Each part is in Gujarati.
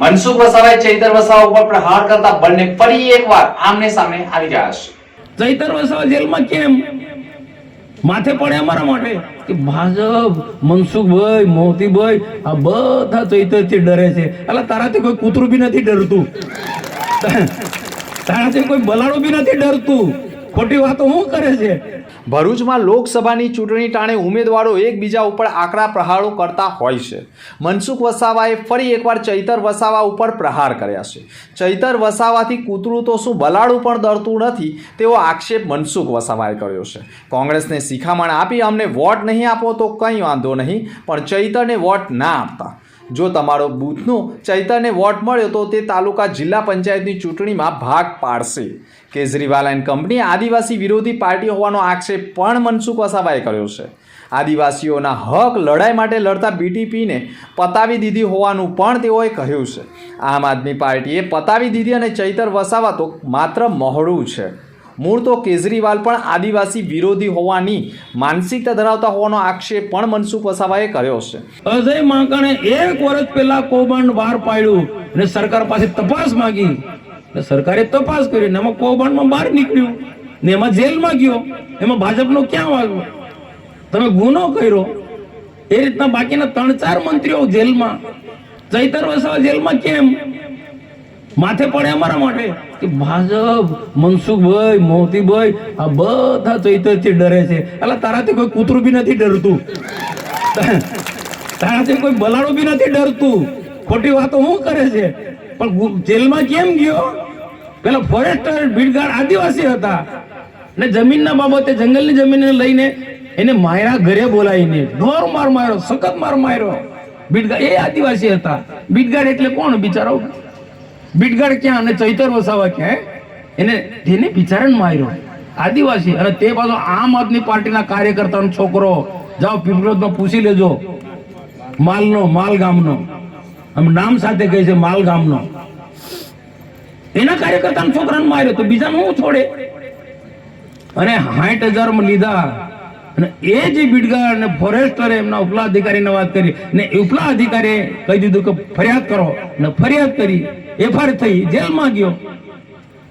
મનસુખ વસાવાએ ચૈતર વસાવા ઉપર પ્રહાર કરતા બંને ફરી એકવાર આમને સામે આવી ગયા છે. ચૈતર વસાવા જેલમાં કેમ? માથે પડે અમારા માટે? કે ભાજપ, મનસુખભાઈ, મોતીભાઈ, આ બધા ચૈતરથી ડરે છે. એટલે તારાથી કોઈ કૂતરું બી નથી ડરતું. તારાથી કોઈ બલાડું બી નથી ડરતું. ખોટી વાતો શું કરે છે? ભરૂચમાં લોકસભાની ચૂંટણી ટાણે ઉમેદવારો એકબીજા ઉપર આકરા પ્રહારો કરતા હોય છે. મનસુખ વસાવાએ ફરી એકવાર ચૈતર વસાવા ઉપર પ્રહાર કર્યા છે. ચૈતર વસાવાથી કૂતરું તો શું બલાડું પણ ડરતું નથી તેવો આક્ષેપ મનસુખ વસાવાએ કર્યો છે. કોંગ્રેસને શિખામણ આપી અમને વોટ નહીં આપો તો કંઈ વાંધો નહીં, પણ ચૈતરને વોટ ના આપતા. જો તમારો બૂથનો ચૈતરને વોટ મળ્યો તો તે તાલુકા જિલ્લા પંચાયતની ચૂંટણીમાં ભાગ પાડશે. કેજરીવાલ એન્ડ કંપની આદિવાસી વિરોધી પાર્ટી હોવાનો આક્ષેપ પણ મનસુખ વસાવાએ કર્યો છે. આદિવાસીઓના હક લડાઈ માટે લડતા બીટીપીને પતાવી દીધી હોવાનું પણ તેઓએ કહ્યું છે. આમ આદમી પાર્ટીએ પતાવી દીધી અને ચૈતર વસાવા તો માત્ર મહોળું છે. મૂળ તો કેજરીવાલ પણ આદિવાસી વિરોધી હોવાની માનસિકતા ધરાવતા હોવાનો આક્ષેપ પણ મનસુખ વસાવાએ કર્યો છે. અજય માંકણે એક વર્ષ પહેલા કૌભાંડ બહાર પાડ્યું અને સરકાર પાસે તપાસ માંગી. સરકારે તપાસ કરી ને એમાં કૌભાંડમાં બહાર નીકળ્યું. ને એમાં જેલમાં ગયો. એમાં ભાજપનો ક્યાં વાગ્યો તમે ગુનો કર્યો. એ રીતના બાકીના ત્રણ ચાર મંત્રીઓ જેલમાં. ચૈતર વસાવા જેલમાં કેમ? માથે પડે અમારા માટે? કે ભાજપ, મનસુખભાઈ, મોતીભાઈ, આ બધા ચૈતરથી ડરે છે. એટલે તારાથી કોઈ કૂતરું બી નથી ડરતું. તારાથી કોઈ બલાડું બી નથી ડરતું. ખોટી વાતો શું કરે છે? પણ જેલમાં કેમ ગયો? પેલા ફોરેસ્ટર ભીડગાડ આદિવાસી હતા. ને જમીનના બાબતે, જંગલની જમીનને લઈને એને માયરા ઘરે બોલાવીને ઢોર માર માર્યો, સખત માર માર્યો. ભીડગાડ એ આદિવાસી હતા. બીટગાડ એટલે કોણ? બિચારો ભીડગાડ ક્યાં અને ચૈતર વસાવા ક્યાં એને તેને બિચારાને માર્યો આદિવાસી અને તે પાછો આમ આદમી પાર્ટીના કાર્યકર્તાનો છોકરો. જાઓ પીપળોદમાં પૂછી લેજો. માલનો માલ ગામનો આમ નામ સાથે કહે છે માલ ગામનો એના કાર્યકર્તાનો છોકરાને માર્યો તો બીજાને હું છોડે? અને સાઠ હજારમાં લીધા. અને એ જે બીડગા અને ફોરેસ્ટરે એમના ઉપલા અધિકારીને વાત કરી. ને ઉપલા અધિકારીએ કહી દીધું કે ફરિયાદ કરો. ને ફરિયાદ કરી. એફઆઈઆર થઈ, જેલમાં ગયો.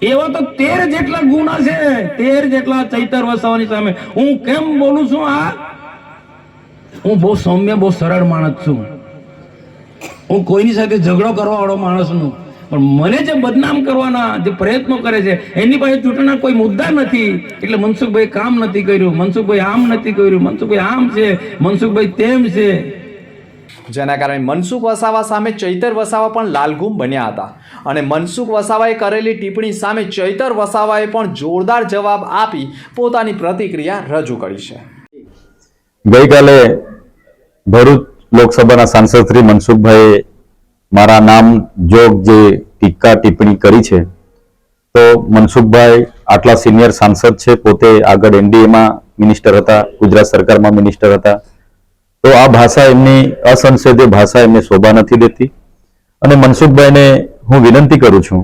એવા તો તેર જેટલા ગુના છે, તેર જેટલા ચૈતર વસાવાની સામે. હું કેમ બોલું છું આ? હું બહુ સૌમ્ય, બહુ સરળ માણસ છું. હું કોઈની સાથે ઝઘડો કરવા વાળો માણસ છું. પણ મને જે બદનામ કરવાના જે પ્રયત્નો કરે છે, એની પાસે ચૂંટણીના કોઈ મુદ્દા નથી. એટલે મનસુખભાઈ કામ નથી કર્યું મનસુખભાઈ આમ નથી કર્યું, મનસુખભાઈ આમ છે, મનસુખભાઈ તેમ છે. જેના કારણે મનસુખ વસાવા સામે ચૈતર વસાવા પણ લાલઘુમ બન્યા હતા. અને મનસુખ વસાવાએ કરેલી ટિપ્પણી સામે ચૈતર વસાવાએ પણ જોરદાર જવાબ આપી પોતાની પ્રતિક્રિયા રજૂ કરી છે. ગઈકાલે ભરૂચ લોકસભાના સાંસદ શ્રી મનસુખભાઈએ મારા નામ જોગ જે ટીકા ટિપ્પણી કરી છે, તો મનસુખભાઈ આટલા સિનિયર સાંસદ છે, પોતે આગળ એનડીએમાં મિનિસ્ટર હતા, ગુજરાત સરકારમાં મિનિસ્ટર હતા. તો આ ભાષા એમની અસંસદીય ભાષા એમને શોભા નથી દેતી. અને મનસુખભાઈને હું વિનંતી કરું છું,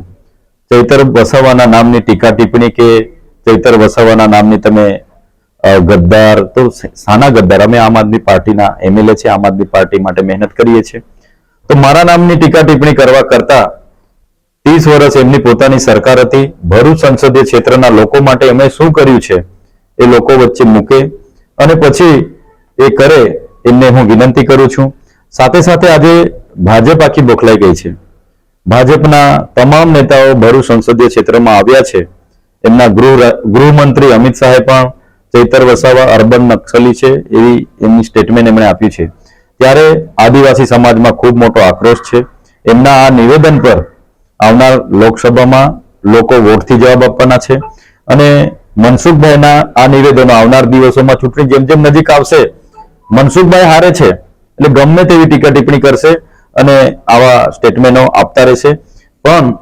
ચૈતર વસાવાના નામની ટીકા ટિપ્પણી કે ચૈતર વસાવાના નામની તમે ગદ્દાર, તો સાના ગદ્દાર, અમે આમ આદમી પાર્ટીના એમએલએ છે, આમ આદમી પાર્ટી માટે મહેનત કરીએ છીએ. તો મારા નામની ટીકા ટિપ્પણી કરવા કરતા ત્રીસ વર્ષ એમની પોતાની સરકાર હતી, ભરૂચ સંસદીય ક્ષેત્રના લોકો માટે અમે શું કર્યું છે એ લોકો વચ્ચે મૂકે અને પછી એ કરે એમને હું વિનંતી કરું છું. સાથે સાથે આજે ભાજપ આખી બોખલાઈ ગઈ છે. ભાજપના તમામ નેતાઓ ભરૂચ સંસદીય ક્ષેત્રમાં આવ્યા છે. એમના ગૃહ ગૃહમંત્રી અમિત શાહે પણ ચૈતર વસાવા અર્બન નક્સલી છે એવી એમની સ્ટેટમેન્ટ એમણે આપ્યું છે. ત્યારે આદિવાસી સમાજમાં ખૂબ મોટો આક્રોશ છે. એમના આ નિવેદન પર આવનાર લોકસભામાં લોકો વોટથી જવાબ આપવાના છે. અને મનસુખભાઈના આ નિવેદનો આવનાર દિવસોમાં ચૂંટણી જેમ જેમ નજીક આવશે મનસુખભાઈ હારે છે, એટલે ગમે તેવી ટીકા ટિપ્પણી કરશે અને આવા સ્ટેટમેન્ટો આપતા રહેશે. પણ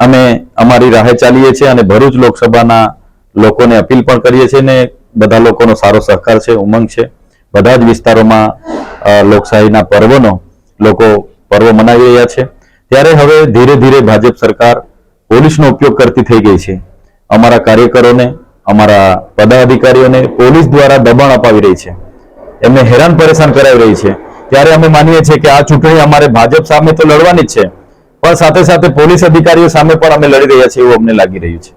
અમે અમારી રાહે ચાલીએ છીએ અને ભરૂચ લોકસભાના લોકોને અપીલ પણ કરીએ છીએ ને બધા લોકોનો સારો સહકાર છે, ઉમંગ છે. બધા જ વિસ્તારોમાં લોકશાહીના પર્વનો લોકો પર્વ મનાવી રહ્યા છે. ત્યારે હવે ધીરે ધીરે ભાજપ સરકાર પોલીસનો ઉપયોગ કરતી થઈ ગઈ છે. અમારા કાર્યકરોને, અમારા પદાધિકારીઓને પોલીસ દ્વારા દબાણ અપાવી રહી છે. એમને હેરાન પરેશાન કરાવી રહી છે. ત્યારે અમે માનીએ છીએ કે આ ચૂંટણી અમારે ભાજપ સામે તો લડવાની જ છે. પણ સાથે સાથે પોલીસ અધિકારીઓ સામે પણ અમે લડી રહ્યા છીએ એવું અમને લાગી રહ્યું છે.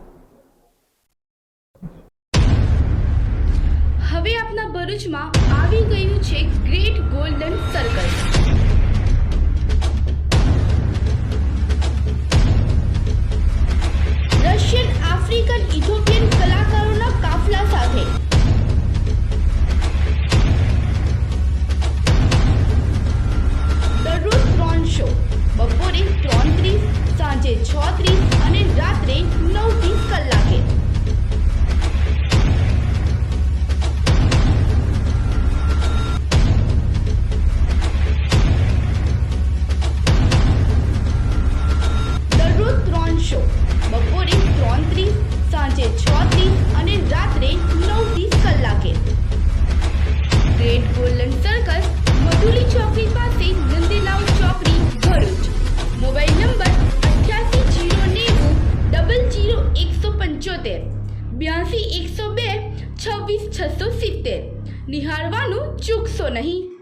નિહાળવાનું ચૂકશો નહીં.